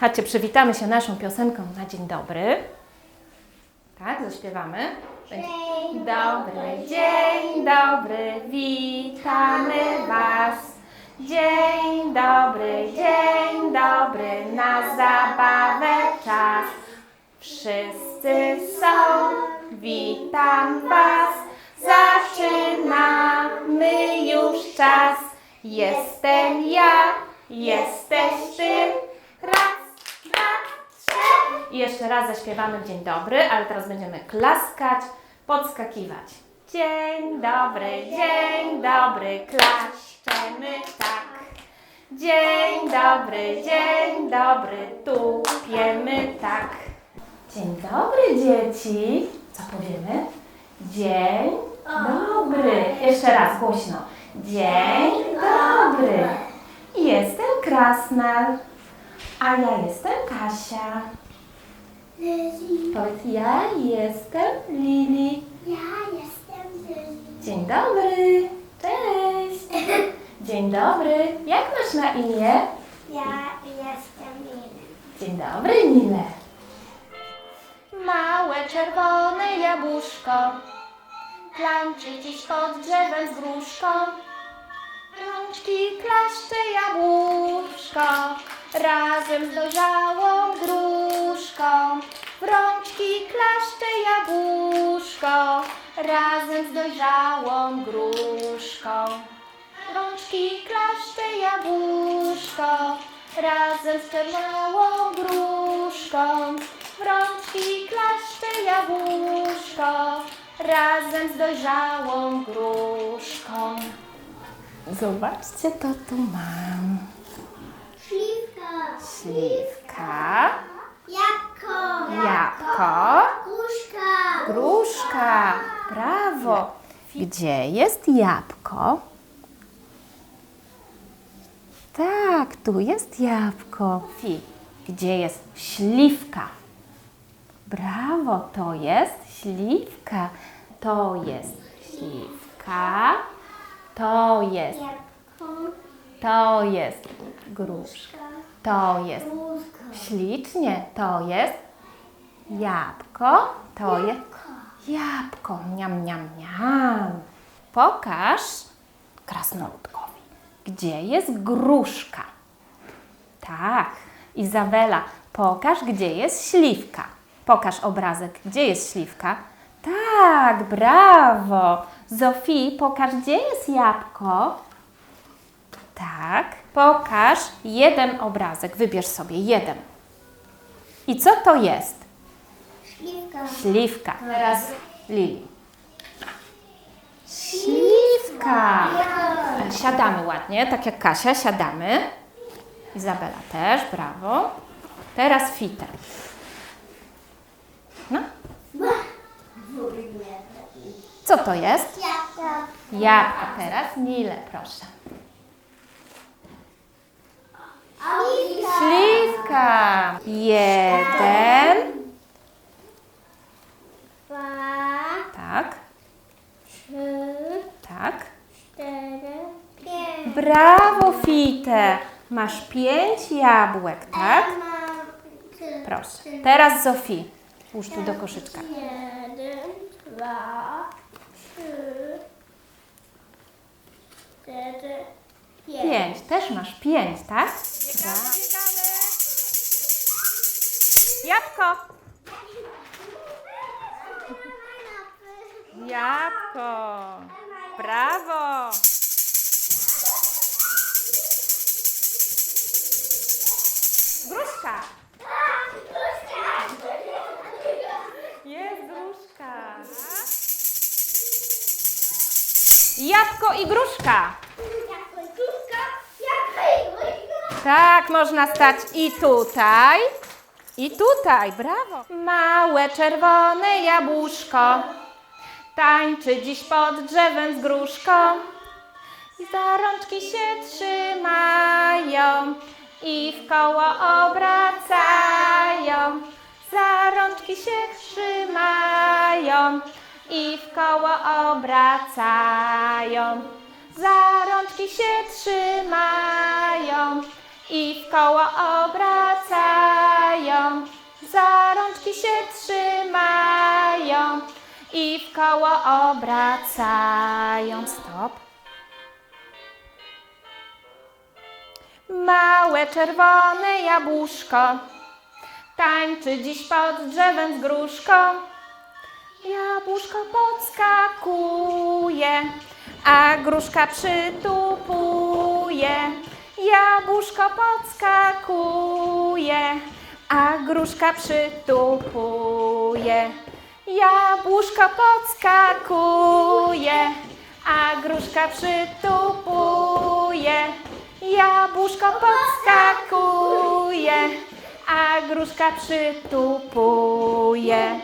Chodźcie, przywitamy się naszą piosenką na dzień dobry. Tak, zaśpiewamy. Dzień dobry, dzień dobry, witamy Was. Dzień dobry, dzień dobry, na zabawę czas. Wszyscy są, witam Was. Zaczynamy już czas. Jestem ja, jesteś Ty. I jeszcze raz zaśpiewamy dzień dobry, ale teraz będziemy klaskać, podskakiwać. Dzień dobry, dzień dobry, klaszczemy tak. Dzień dobry, dzień dobry, tupiemy tak. Dzień dobry, dzieci. Co powiemy? Dzień dobry. Jeszcze raz głośno. Dzień dobry. Jestem Krasnal, a ja jestem Kasia. Powiedz, ja jestem Lili. Ja jestem Zyzi. Dzień dobry. Cześć. Dzień dobry. Jak masz na imię? Ja jestem Lina. Dzień dobry, Nile. Małe czerwone jabłuszko Klanczy dziś pod drzewem z gruszką Rączki klaszcze jabłuszko Razem z gruszką W rączki klaszcze jabłuszko. Razem z dojrzałą gruszką Rączki klaszcze jabłuszko. Razem z czerwałą gruszką W rączki klaszcze jabłuszko. Razem z dojrzałą gruszką. Zobaczcie, to tu mam Śliwka. Jabłko. jabłko, Gruszka. gruszka Brawo! Gdzie jest jabłko? Tak, tu jest jabłko. Fi, gdzie jest śliwka? Brawo, to jest śliwka. To jest śliwka. To jest, Jabłko. to jest gruszka. To jest ślicznie. To jest jabłko. To jest jabłko. Miam, miam, miam. Pokaż krasnoludkowi, gdzie jest gruszka. Tak. Izabela, pokaż, gdzie jest śliwka. Pokaż obrazek, gdzie jest śliwka. Tak, brawo. Zofii, pokaż, gdzie jest jabłko. Tak, pokaż jeden obrazek. Wybierz sobie jeden. I co to jest? Śliwka. Śliwka. Teraz Lili. Śliwka. Siadamy ładnie, tak jak Kasia, siadamy. Izabela też, brawo. Teraz fite. No, co to jest? Jabłko. Jabłka. Teraz Nile, proszę. Śliwka. Jeden. Dwa. Tak, Trzy. tak. Cztery. Pięć. Brawo, Fite. Masz pięć jabłek, tak? Mam trzy. Proszę. Teraz Zofii. Włóż tu do koszyczka. Jeden, dwa, trzy, cztery, pięć. Pięć. Też masz pięć, tak? Brawo. Jabłko. Jabłko. Brawo. Gruszka. Jest gruszka. Jabłko i gruszka. Tak, można stać i tutaj, i tutaj, brawo. Małe czerwone jabłuszko tańczy dziś pod drzewem z gruszką. I za rączki się trzymają i w koło obracają. Za rączki się trzymają i w koło obracają. Za rączki się trzymają i w koło obracają, za rączki się trzymają i w koło obracają. Stop. Małe czerwone jabłuszko tańczy dziś pod drzewem z gruszką. Jabłuszko podskakuje, a gruszka przytupuje. Jabłuszko podskakuje, a gruszka przytupuje. Jabłuszko podskakuje, a gruszka przytupuje. Jabłuszko podskakuje, a gruszka przytupuje.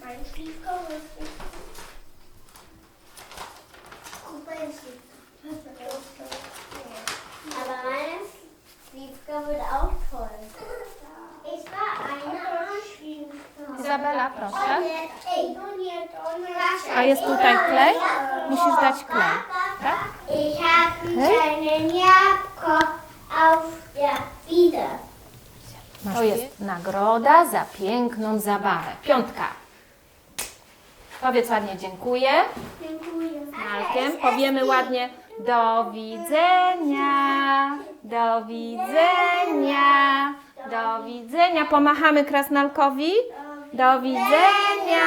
Mein Stiefkopf A jest tutaj klej? Musisz dać klej, tak? Ich habe auf der Wiede. To jest nagroda za piękną zabawę. Piątka. Powiedz ładnie dziękuję. Dziękuję. Malkiem. Powiemy ładnie do widzenia. Do widzenia. Do widzenia. Pomachamy krasnalkowi. Do widzenia.